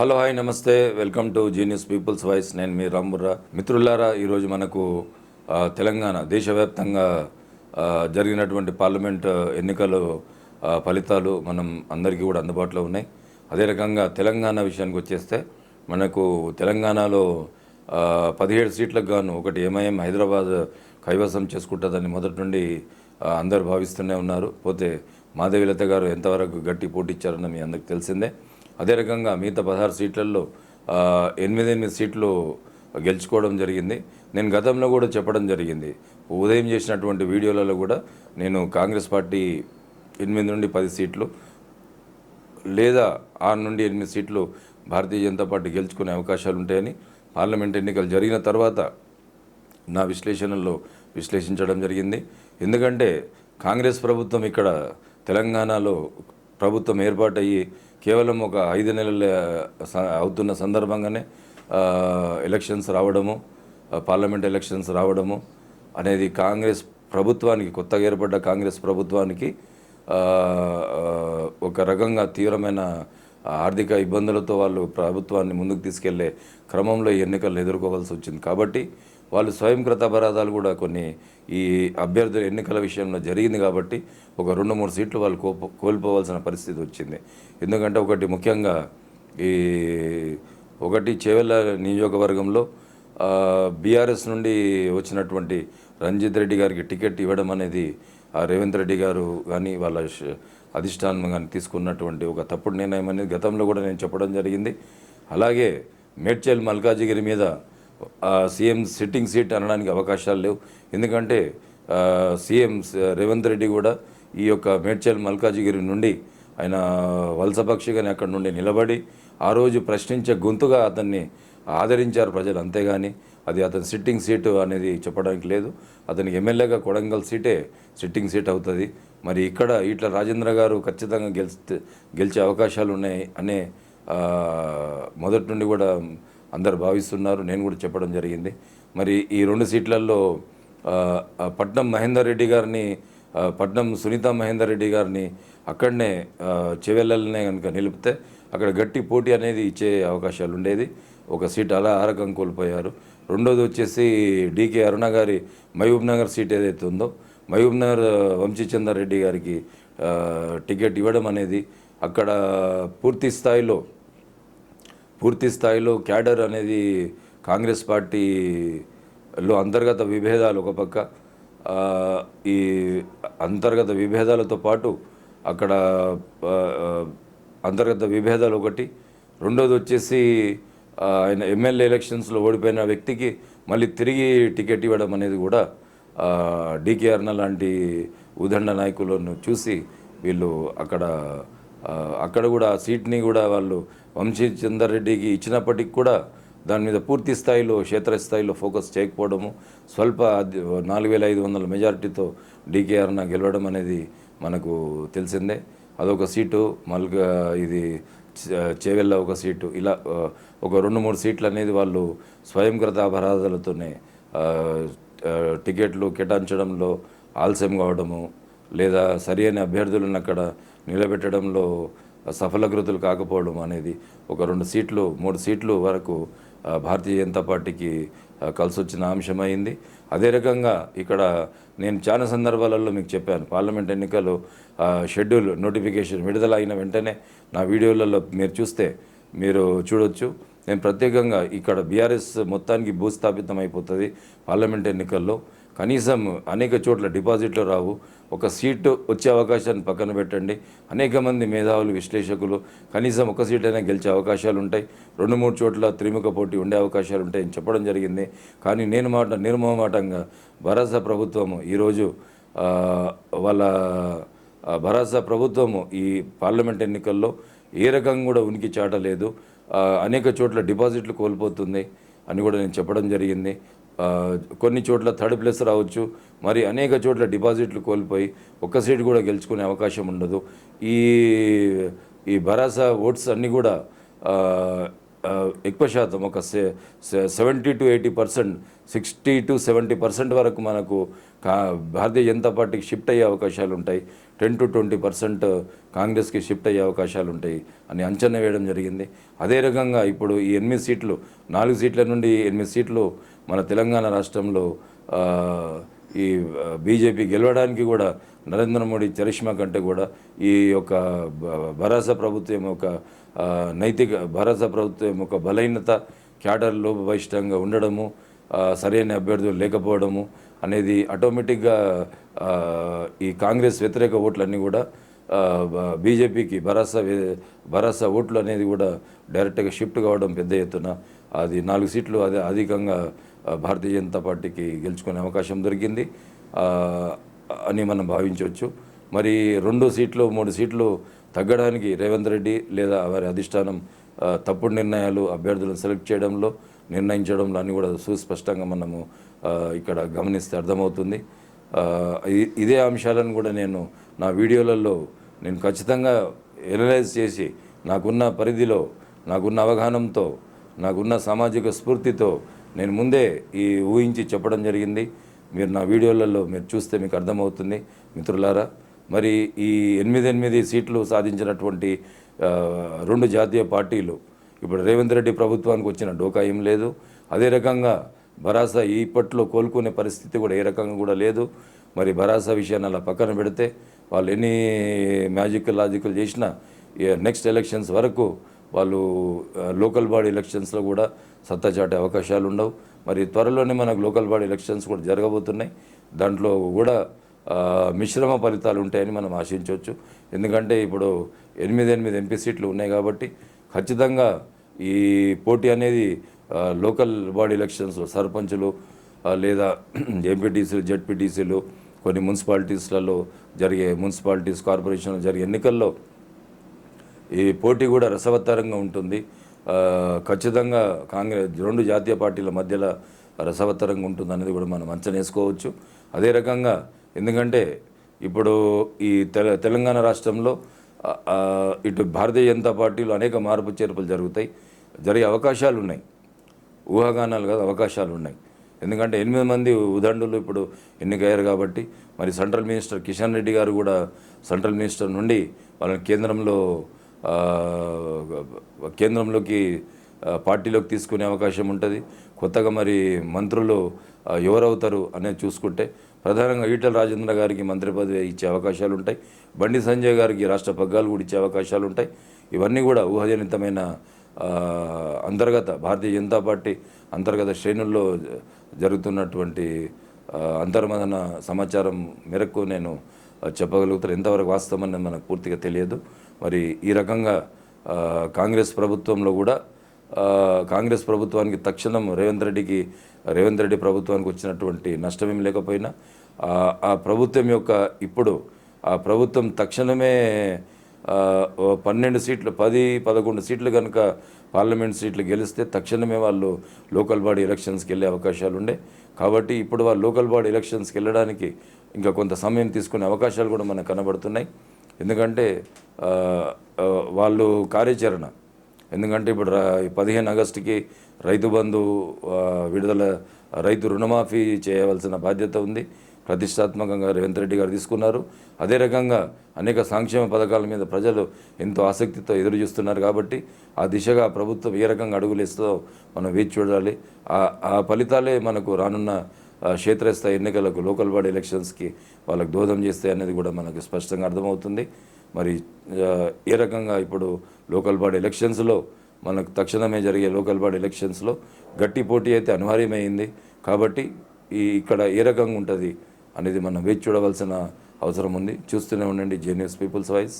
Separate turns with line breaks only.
Hello hi నమస్తే. Welcome to genius people's voice. నేను మీ రాంబుర్రా మిత్రులారా ఈరోజు మనకు తెలంగాణ దేశవ్యాప్తంగా జరిగినటువంటి పార్లమెంట్ ఎన్నికలు ఫలితాలు మనం అందరికీ కూడా అందుబాటులో ఉన్నాయి. అదే రకంగా తెలంగాణ విషయానికి వచ్చేస్తే మనకు తెలంగాణలో పదిహేడు సీట్లకు గాను ఒకటి ఎంఐఎం హైదరాబాద్ కైవసం చేసుకుంటుందని మొదటి నుండి అందరు భావిస్తూనే ఉన్నారు. పోతే మాధవిలత గారు ఎంతవరకు గట్టి పోటీ ఇచ్చారని మీ అందరికి తెలిసిందే. అదే రకంగా మిగతా పదహారు సీట్లలో ఎనిమిది ఎనిమిది సీట్లు గెలుచుకోవడం జరిగింది. నేను గతంలో కూడా చెప్పడం జరిగింది. ఉదయం చేసినటువంటి వీడియోలలో కూడా నేను కాంగ్రెస్ పార్టీ ఎనిమిది నుండి పది సీట్లు లేదా ఆరు నుండి ఎనిమిది సీట్లు భారతీయ జనతా పార్టీ గెలుచుకునే అవకాశాలు ఉంటాయని పార్లమెంట్ ఎన్నికలు జరిగిన తర్వాత నా విశ్లేషణలో విశ్లేషించడం జరిగింది. ఎందుకంటే కాంగ్రెస్ ప్రభుత్వం ఇక్కడ తెలంగాణలో ప్రభుత్వం ఏర్పాటయ్యి కేవలం ఒక ఐదు నెలల అవుతున్న సందర్భంగానే ఎలక్షన్స్ రావడము పార్లమెంట్ ఎలక్షన్స్ రావడము అనేది కాంగ్రెస్ ప్రభుత్వానికి కొత్తగా ఏర్పడ్డ కాంగ్రెస్ ప్రభుత్వానికి ఒక రకంగా తీవ్రమైన ఆర్థిక ఇబ్బందులతో వాళ్ళు ప్రభుత్వాన్ని ముందుకు తీసుకెళ్ళే క్రమంలో ఈ ఎన్నికలను ఎదుర్కోవాల్సి వచ్చింది. కాబట్టి వాళ్ళు స్వయంకృత అపరాధాలు కూడా కొన్ని ఈ అభ్యర్థుల ఎన్నికల విషయంలో జరిగింది కాబట్టి ఒక రెండు మూడు సీట్లు వాళ్ళు కోల్పో కోల్పోవాల్సిన పరిస్థితి వచ్చింది. ఎందుకంటే ఒకటి ముఖ్యంగా ఈ ఒకటి చేవెళ్ళ నియోజకవర్గంలో బీఆర్ఎస్ నుండి వచ్చినటువంటి రంజిత్ రెడ్డి గారికి టికెట్ ఇవ్వడం అనేది ఆ రేవంత్ రెడ్డి గారు కానీ వాళ్ళ అధిష్టానం కానీ తీసుకున్నటువంటి ఒక తప్పుడు నిర్ణయం అనేది గతంలో కూడా నేను చెప్పడం జరిగింది. అలాగే మేడ్చల్ మల్కాజిగిరి మీద సీఎం సిట్టింగ్ సీట్ అనడానికి అవకాశాలు లేవు. ఎందుకంటే సీఎం రేవంత్ రెడ్డి కూడా ఈ యొక్క మేడ్చల్ మల్కాజిగిరి నుండి ఆయన వలసపక్షిగానే అక్కడ నుండి నిలబడి ఆ రోజు ప్రశ్నించే గొంతుగా అతన్ని ఆదరించారు ప్రజలు. అంతేగాని అది అతని సిట్టింగ్ సీటు అనేది చెప్పడానికి లేదు. అతనికి ఎమ్మెల్యేగా కొడంగల్ సీటే సిట్టింగ్ సీట్ అవుతుంది. మరి ఇక్కడ ఇట్లా రాజేంద్ర గారు ఖచ్చితంగా గెలిస్తే గెలిచే అవకాశాలు ఉన్నాయి అనే మొదటి నుండి కూడా అందరు భావిస్తున్నారు. నేను కూడా చెప్పడం జరిగింది. మరి ఈ రెండు సీట్లలో పట్నం మహేందర్ రెడ్డి గారిని పట్నం సునీత మహేందర్ రెడ్డి గారిని అక్కడనే చెవెళ్ళనే కనుక నిలిపితే అక్కడ గట్టి పోటీ అనేది ఇచ్చే అవకాశాలు ఉండేది. ఒక సీట్ అలా ఆరకం కోల్పోయారు. రెండోది వచ్చేసి డీకే అరుణ గారి మహబూబ్ నగర్ సీట్ ఏదైతే ఉందో మహబూబ్ నగర్ వంశీచందర్ రెడ్డి గారికి టికెట్ ఇవ్వడం అనేది అక్కడ పూర్తి స్థాయిలో పూర్తి స్థాయిలో క్యాడర్ అనేది కాంగ్రెస్ పార్టీలో అంతర్గత విభేదాలు ఒక పక్క ఈ అంతర్గత విభేదాలతో పాటు అక్కడ అంతర్గత విభేదాలు ఒకటి. రెండోది వచ్చేసి ఆయన ఎమ్మెల్యే ఎలక్షన్స్లో ఓడిపోయిన వ్యక్తికి మళ్ళీ తిరిగి టికెట్ ఇవ్వడం అనేది కూడా డికే అర్ణ లాంటి ఉదండ నాయకులను చూసి వీళ్ళు అక్కడ అక్కడ కూడా ఆ సీట్ని కూడా వాళ్ళు వంశీ చందర్ రెడ్డికి ఇచ్చినప్పటికి కూడా దాని మీద పూర్తి స్థాయిలో క్షేత్రస్థాయిలో ఫోకస్ చేయకపోవడము స్వల్ప నాలుగు వేల ఐదు వందల మెజారిటీతో డీకేఆర్న గెలవడం అనేది మనకు తెలిసిందే. అదొక సీటు మల్గా ఇది చేవెళ్ళ ఒక సీటు ఇలా ఒక రెండు మూడు సీట్లు అనేది వాళ్ళు స్వయంకృత అపరాధాలతోనే టికెట్లు కేటాయించడంలో ఆలస్యం కావడము లేదా సరి అయిన అభ్యర్థులను అక్కడ నిలబెట్టడంలో సఫలకృతులు కాకపోవడం అనేది ఒక రెండు సీట్లు మూడు సీట్లు వరకు భారతీయ జనతా పార్టీకి కలిసొచ్చిన కలిసి వచ్చిన అంశమైంది. అదే రకంగా ఇక్కడ నేను చాలా సందర్భాలలో మీకు చెప్పాను పార్లమెంట్ ఎన్నికలు షెడ్యూల్ నోటిఫికేషన్ విడుదల అయిన వెంటనే నా వీడియోలలో మీరు చూస్తే మీరు చూడొచ్చు. నేను ప్రత్యేకంగా ఇక్కడ బీఆర్ఎస్ మొత్తానికి భూస్థాపితం అయిపోతుంది పార్లమెంట్ ఎన్నికల్లో. కనీసం అనేక చోట్ల డిపాజిట్లు రావు. ఒక సీటు వచ్చే అవకాశాన్ని పక్కన పెట్టండి. అనేక మంది మేధావులు విశ్లేషకులు కనీసం ఒక సీట్ అయినా గెలిచే అవకాశాలు ఉంటాయి. రెండు మూడు చోట్ల త్రిముఖ పోటీ ఉండే అవకాశాలు ఉంటాయని చెప్పడం జరిగింది. కానీ నేను మాట నిర్మమాటంగా భరోసా ప్రభుత్వము ఈరోజు వాళ్ళ భరోసా ప్రభుత్వము ఈ పార్లమెంట్ ఎన్నికల్లో ఏ రకంగా కూడా ఉనికి చాటలేదు. అనేక చోట్ల డిపాజిట్లు కోల్పోతుంది అని కూడా నేను చెప్పడం జరిగింది. కొన్ని చోట్ల థర్డ్ ప్లేస్ రావచ్చు. మరి అనేక చోట్ల డిపాజిట్లు కోల్పోయి ఒక్క సీటు కూడా గెలుచుకునే అవకాశం ఉండదు. ఈ ఈ భరాసా ఓట్స్ అన్నీ కూడా ఎక్కువ శాతం ఒక seventy to eighty percent sixty to seventy percent వరకు మనకు భారతీయ జనతా పార్టీకి షిఫ్ట్ అయ్యే అవకాశాలు ఉంటాయి. టెన్ టు ట్వంటీ పర్సెంట్ కాంగ్రెస్కి షిఫ్ట్ అయ్యే అవకాశాలు ఉంటాయి అని అంచనా వేయడం జరిగింది. అదే రకంగా ఇప్పుడు ఈ ఎనిమిది సీట్లు నాలుగు సీట్ల నుండి ఎనిమిది సీట్లు మన తెలంగాణ రాష్ట్రంలో ఈ బీజేపీ గెలవడానికి కూడా నరేంద్ర మోడీ చరిష్మా కంటే కూడా ఈ యొక్క భరోసా ప్రభుత్వం యొక్క నైతిక భరోసా ప్రభుత్వం యొక్క బలహీనత క్యాడర్లో బహిష్టంగా ఉండడము సరైన అభ్యర్థులు లేకపోవడము అనేది ఆటోమేటిక్గా ఈ కాంగ్రెస్ వ్యతిరేక ఓట్లన్నీ కూడా బీజేపీకి భరోసా వే- ఓట్లు అనేది కూడా డైరెక్ట్గా షిఫ్ట్ కావడం పెద్ద ఎత్తున అది నాలుగు సీట్లు అదే అధికంగా భారతీయ జనతా పార్టీకి గెలుచుకునే అవకాశం దొరికింది. అని మనం భావించవచ్చు. మరి రెండు సీట్లు మూడు సీట్లు తగ్గడానికి రేవంత్ రెడ్డి లేదా వారి అధిష్టానం తప్పుడు నిర్ణయాలు అభ్యర్థులను సెలెక్ట్ చేయడంలో నిర్ణయించడంలో అన్నీ కూడా సుస్పష్టంగా మనము ఇక్కడ గమనిస్తే అర్థమవుతుంది. ఇదే అంశాలను కూడా నేను నా వీడియోలలో నేను ఖచ్చితంగా ఎనలైజ్ చేసి నాకున్న పరిధిలో నాకున్న అవగాహనంతో నాకున్న సామాజిక స్ఫూర్తితో నేను ముందే ఈ ఊహించి చెప్పడం జరిగింది. మీరు నా వీడియోలలో మీరు చూస్తే మీకు అర్థమవుతుంది మిత్రులారా. మరి ఈ ఎనిమిది ఎనిమిది సీట్లు సాధించినటువంటి రెండు జాతీయ పార్టీలు ఇప్పుడు రేవంత్ రెడ్డి ప్రభుత్వానికి వచ్చిన డోకా ఏం లేదు. అదే రకంగా భరాసా ఇప్పట్లో కోలుకునే పరిస్థితి కూడా ఏ రకంగా కూడా లేదు. మరి భరాసా విషయాన్ని అలా పక్కన పెడితే వాళ్ళు ఎన్ని మ్యాజిక్ లాజికల్ చేసినా నెక్స్ట్ ఎలక్షన్స్ వరకు వాళ్ళు లోకల్ బాడీ ఎలక్షన్స్లో కూడా సత్తా చాటే అవకాశాలు ఉండవు. మరి త్వరలోనే మనకు లోకల్ బాడీ ఎలక్షన్స్ కూడా జరగబోతున్నాయి. దాంట్లో కూడా మిశ్రమ ఫలితాలు ఉంటాయని మనం ఆశించవచ్చు. ఎందుకంటే ఇప్పుడు ఎనిమిది ఎనిమిది ఎంపీ సీట్లు ఉన్నాయి కాబట్టి ఖచ్చితంగా ఈ పోటీ అనేది లోకల్ బాడీ ఎలక్షన్స్ సర్పంచులు లేదా ఎంపీటీసీలు జెడ్పీటీసీలు కొన్ని మున్సిపాలిటీస్లలో జరిగే మున్సిపాలిటీస్ కార్పొరేషన్లో జరిగే ఎన్నికల్లో ఈ పోటీ కూడా రసవత్తరంగా ఉంటుంది. ఖచ్చితంగా కాంగ్రెస్ రెండు జాతీయ పార్టీల మధ్యలో రసవత్తరంగా ఉంటుంది అనేది కూడా మనం అంచనేసుకోవచ్చు అదే రకంగా ఎందుకంటే ఇప్పుడు ఈ తెల తెలంగాణ రాష్ట్రంలో ఇటు భారతీయ జనతా పార్టీలో అనేక మార్పు చేర్పులు జరుగుతాయి. జరిగే అవకాశాలు ఉన్నాయి. ఊహాగానాలు కాదు అవకాశాలు ఉన్నాయి. ఎందుకంటే ఎనిమిది మంది ఉదండులు ఇప్పుడు ఎన్నికయ్యారు కాబట్టి మరి సెంట్రల్ మినిస్టర్ కిషన్ రెడ్డి గారు కూడా సెంట్రల్ మినిస్టర్ నుండి వాళ్ళని కేంద్రంలో కేంద్రంలోకి పార్టీలోకి తీసుకునే అవకాశం ఉంటుంది. కొత్తగా మరి మంత్రులు ఎవరవుతారు అనేది చూసుకుంటే ప్రధానంగా ఈటల రాజేంద్ర గారికి మంత్రి పదవి ఇచ్చే అవకాశాలు ఉంటాయి. బండి సంజయ్ గారికి రాష్ట్ర పగ్గాలు కూడా ఇచ్చే అవకాశాలు ఉంటాయి. ఇవన్నీ కూడా ఊహజనితమైన అంతర్గత భారతీయ జనతా పార్టీ అంతర్గత శ్రేణుల్లో జరుగుతున్నటువంటి అంతర్మదన సమాచారం మేరకు నేను చెప్పగలుగుతాను. ఎంతవరకు వాస్తవం అనేది మనకు పూర్తిగా తెలియదు. మరి ఈ రకంగా కాంగ్రెస్ ప్రభుత్వంలో కూడా కాంగ్రెస్ ప్రభుత్వానికి తక్షణం రేవంత్ రెడ్డికి రేవంత్ రెడ్డి ప్రభుత్వానికి వచ్చినటువంటి నష్టమేం లేకపోయినా ఆ, ప్రభుత్వం యొక్క ఇప్పుడు ఆ ప్రభుత్వం తక్షణమే పన్నెండు సీట్లు పది పదకొండు సీట్లు కనుక పార్లమెంట్ సీట్లు గెలిస్తే తక్షణమే వాళ్ళు లోకల్ బాడీ ఎలక్షన్స్కి వెళ్ళే అవకాశాలు ఉండే. కాబట్టి ఇప్పుడు వాళ్ళు లోకల్ బాడీ ఎలక్షన్స్కి వెళ్ళడానికి ఇంకా కొంత సమయం తీసుకునే అవకాశాలు కూడా మనకు కనబడుతున్నాయి. ఎందుకంటే వాళ్ళు కార్యాచరణ. ఎందుకంటే ఇప్పుడు పదిహేను ఆగస్టుకి రైతు బంధు విడుదల రైతు రుణమాఫీ చేయవలసిన బాధ్యత ఉంది. ప్రతిష్టాత్మకంగా రేవంత్ రెడ్డి గారు తీసుకున్నారు. అదే రకంగా అనేక సంక్షేమ పథకాల మీద ప్రజలు ఎంతో ఆసక్తితో ఎదురు చూస్తున్నారు కాబట్టి ఆ దిశగా ప్రభుత్వం ఏ రకంగా అడుగులేస్తుందో మనం వేచి చూడాలి. ఆ ఫలితాలే మనకు రానున్న క్షేత్రస్థాయి ఎన్నికలకు లోకల్ బాడీ ఎలక్షన్స్కి వాళ్ళకు దోహదం చేస్తాయి అనేది కూడా మనకు స్పష్టంగా అర్థమవుతుంది. మరి ఏ రకంగా ఇప్పుడు లోకల్ బాడీ ఎలక్షన్స్లో మనకు తక్షణమే జరిగే లోకల్ బాడీ ఎలక్షన్స్లో గట్టి పోటీ అయితే అనివార్యమైంది. కాబట్టి ఈ ఇక్కడ ఏ రకంగా ఉంటుంది అనేది మనం వేచి చూడవలసిన అవసరం ఉంది. చూస్తూనే ఉండండి జేనియస్ పీపుల్స్ వాయిస్.